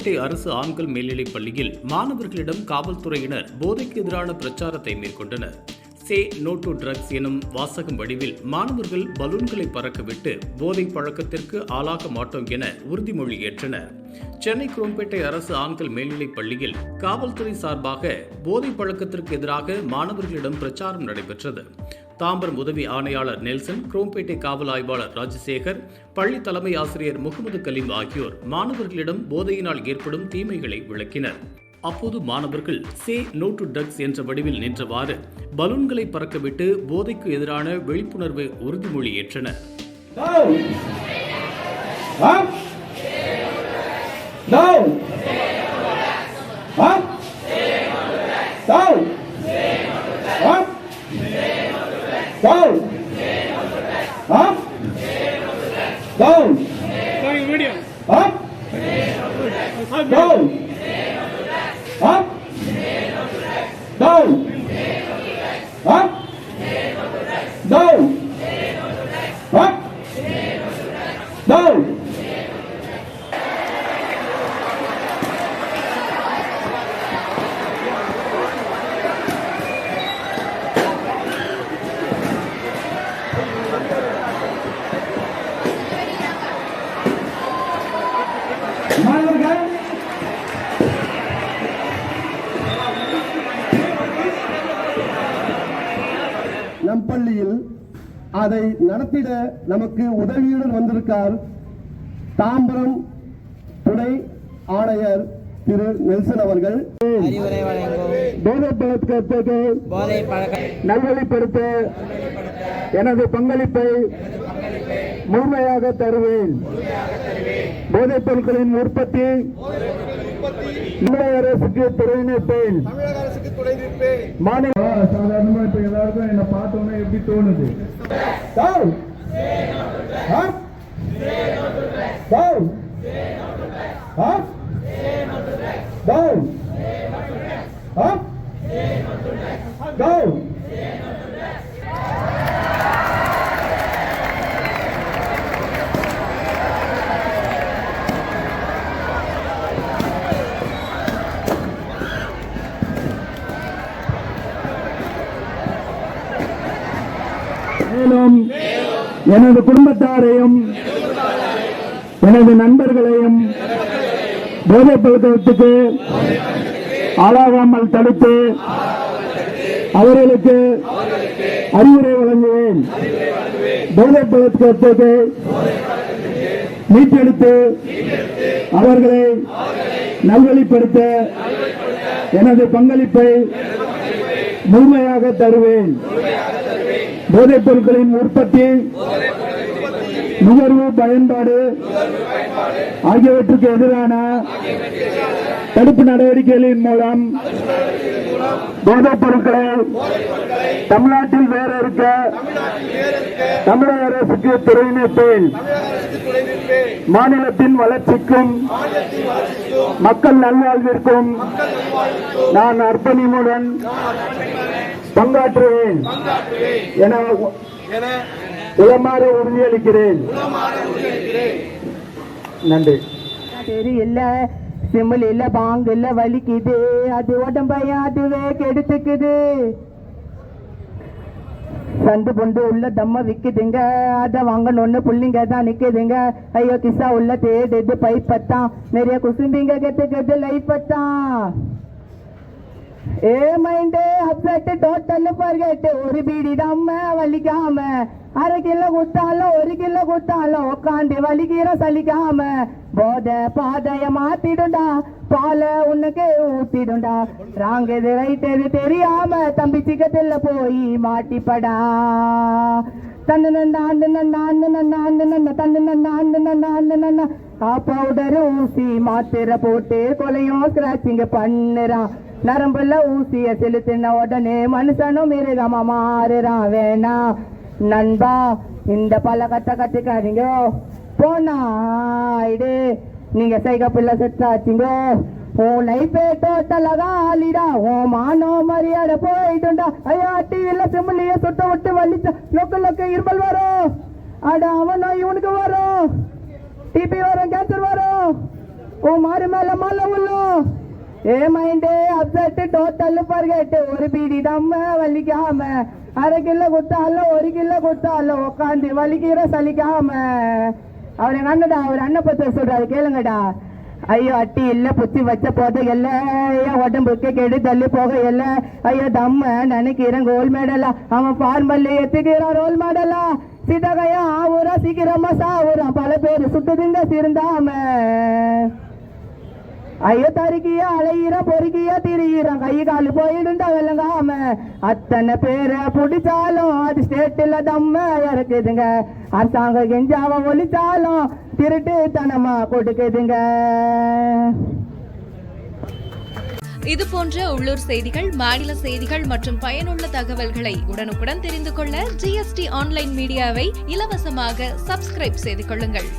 குரோம்பேட்டை அரசு ஆண்கள் மேல்நிலைப் பள்ளியில் மாணவர்களிடம் காவல்துறையினர் போதைக்கு எதிரான பிரச்சாரத்தை மேற்கொண்டனர். சே நோ டு ட்ரக்ஸ் எனும் வாசகம் வடிவில் மாணவர்கள் பலூன்களை பறக்கவிட்டு போதை பழக்கத்திற்கு ஆளாக மாட்டோம் என உறுதிமொழி ஏற்றனர். சென்னை குரோம்பேட்டை அரசு ஆண்கள் மேல்நிலைப் பள்ளியில் காவல்துறை சார்பாக போதை பழக்கத்திற்கு எதிராக மாணவர்களிடம் பிரச்சாரம் நடைபெற்றது. தாம்பரம் உதவி ஆணையாளர் நெல்சன் குரோம்பேட்டை காவல் ஆய்வாளர் ராஜசேகர் பள்ளி தலைமை ஆசிரியர் முகமது கலீம் ஆகியோர் மாணவர்களிடம் போதையினால் ஏற்படும் தீமைகளை விளக்கினர் அப்போது மாணவர்கள் சே நோ டு ட்ரக்ஸ் என்ற வடிவில் நின்றவாறு பலூன்களை பறக்கவிட்டு போதைக்கு எதிரான விழிப்புணர்வு உறுதிமொழி ஏற்றனர் No! Huh? No! Down. Up. Down. Up. Down. Up. Down. பள்ளியில் அதை நடத்திட நமக்கு உதவியுடன் வந்திருக்கார் தாம்பரம் துணை ஆணையர் திரு நெல்சன் அவர்கள். போதை பழக்கத்துக்கு நல்வழிப்படுத்த எனது பங்களிப்பை முழுமையாக தருவேன். போதைப் பொருட்களின் உற்பத்தி தமிழக அரசுக்கு துறை நிற்பேன் மாநில சாதாரணமா இப்ப எல்லாருக்கும் என்ன பார்த்தோன்னே எப்படி தோணுது? Down. மேலும் எனது குடும்பத்தாரையும் எனது நண்பர்களையும் போதைப் பழக்கத்துக்கு ஆளாகாமல் தடுத்து அவர்களுக்கு அறிவுரை வழங்குவேன். போதைப் பழக்கத்துக்கு மீட்டெடுத்து அவர்களை நல்வழிப்படுத்த எனது பங்களிப்பை முழுமையாக தருவேன். போதைப் பொருட்களின் உற்பத்தி நுகர்வு பயன்பாடு ஆகியவற்றுக்கு எதிரான தடுப்பு நடவடிக்கைகளின் மூலம் போதைப் பொருட்களை தமிழ்நாட்டில் வேற இருக்க தமிழக அரசுக்கு துறை மாநிலத்தின் வளர்ச்சிக்கும் மக்கள் நல்வாழ்விற்கும் நான் அர்ப்பணிமுடன் பங்காற்றுவேன். என உளமாற உறுதியளிக்கிறேன். நன்றி. தெரி இல்ல சிம்மல் இல்ல பாங்கு இல்ல வலிக்குது. அது உடம்பைய அதுவே கெடுத்துக்குது. சந்து பொண்டு உள்ள தம்ம விக்குதுங்க. அத வாங்கணும்னு புள்ளிங்க தான் நிக்குதுங்க. ஐயோ கிசா உள்ள தேடுது பைப்பத்தான். நிறைய குசும்பிங்க கெத்துக்குது லைஃபத்தான் ஏ மைண்டே அப்செட்டு டோட்டல் பர்கெட்டு. ஒரு பீடி தம்ம வலிக்காம. அரை கிலோ குத்தாலும் ஒரு கிலோ குத்தாலும் உட்காந்து வலிக்கிற சலிக்காம. போத பாதைய மாத்திடுண்டா பால உனக்கு ஊத்திடுண்டா. ராங் எது ரைட் எது தெரியாம தம்பி சிக்கத்துல போய் மாட்டிப்படா. தன்னு நன்னா அந்த நன்னா அந்த நன்னா அந்த நன்னா தன்னு நன்னா அந்த நன்னா அந்த நன்னா. ஆ பவுடர் ஊசி மாத்திரை போட்டு கொலையும் ஸ்கிராச்சிங்க பண்ணுறான் நரம்புல ஊசிய செலுத்தின உடனே மனுஷனும் மிருகமா மாறுறான். வேணா நண்பா இந்த பழக்கத்தை கத்துக்காதீங்க. போனாயிடு. நீங்க சைக பிள்ளை செட்டாச்சுங்கோ உன் லைஃபே டோட்டலாக ஆளிடா உன் மானோ மரியாதை போயிட்டுண்டா. ஐயா டிவில செம்மலிய சுட்ட விட்டு வலிச்ச. லொக்க லொக்க இருமல் வரும். அட அவனோ இவனுக்கு வரும். டிபி வரும் கேன்சர் வரும். ஓ மாறு மேல மல்ல உள்ள ஏ அப்செட்டு டோட்டல் பர்கெட் ஒரு பீடி தம்ம வலிக்காம. அரை கிலோ கொடுத்தாலும் ஒரு கிலோ கொடுத்தாலும் உட்காந்து வலிக்கிற சலிக்காம. அவர் எங்க அண்ணடா அவர் அண்ணன் பத்தி சொல்றாரு கேளுங்கடா. ஐயோ அட்டி இல்ல புத்தி வச்ச போத இல்ல. ஐயோ உடம்புக்கு கெடு தள்ளி போக இல்ல. ஐயோ தம்ம நினைக்கிறேன் கோல் மேடலா அவன் ஃபார்மல்ல எத்துக்கிறான் ரோல் மாடலா சிதகையா ஆவுரா சீக்கிரமா சாவுரா பல பேர் சுட்டுதுங்க திருந்தாம ஐயோ தருக்கியா அலையிற பொறுக்கியா திரியிறான் கை காலு போயிடுண்டா விளங்காம அத்தனை பேரை பிடிச்சாலும் அது ஸ்டேட்டில் தம்ம இறக்குதுங்க. அரசாங்கம் கெஞ்சாவ ஒழிச்சாலும் திருட்டு தனமா கொடுக்குதுங்க. இது போன்ற உள்ளூர் செய்திகள் மாநில செய்திகள் மற்றும் பயனுள்ள தகவல்களை உடனுக்குடன் தெரிந்து கொள்ள ஜிஎஸ்டி ஆன்லைன் மீடியாவை இலவசமாக சப்ஸ்கிரைப் செய்து கொள்ளுங்கள்.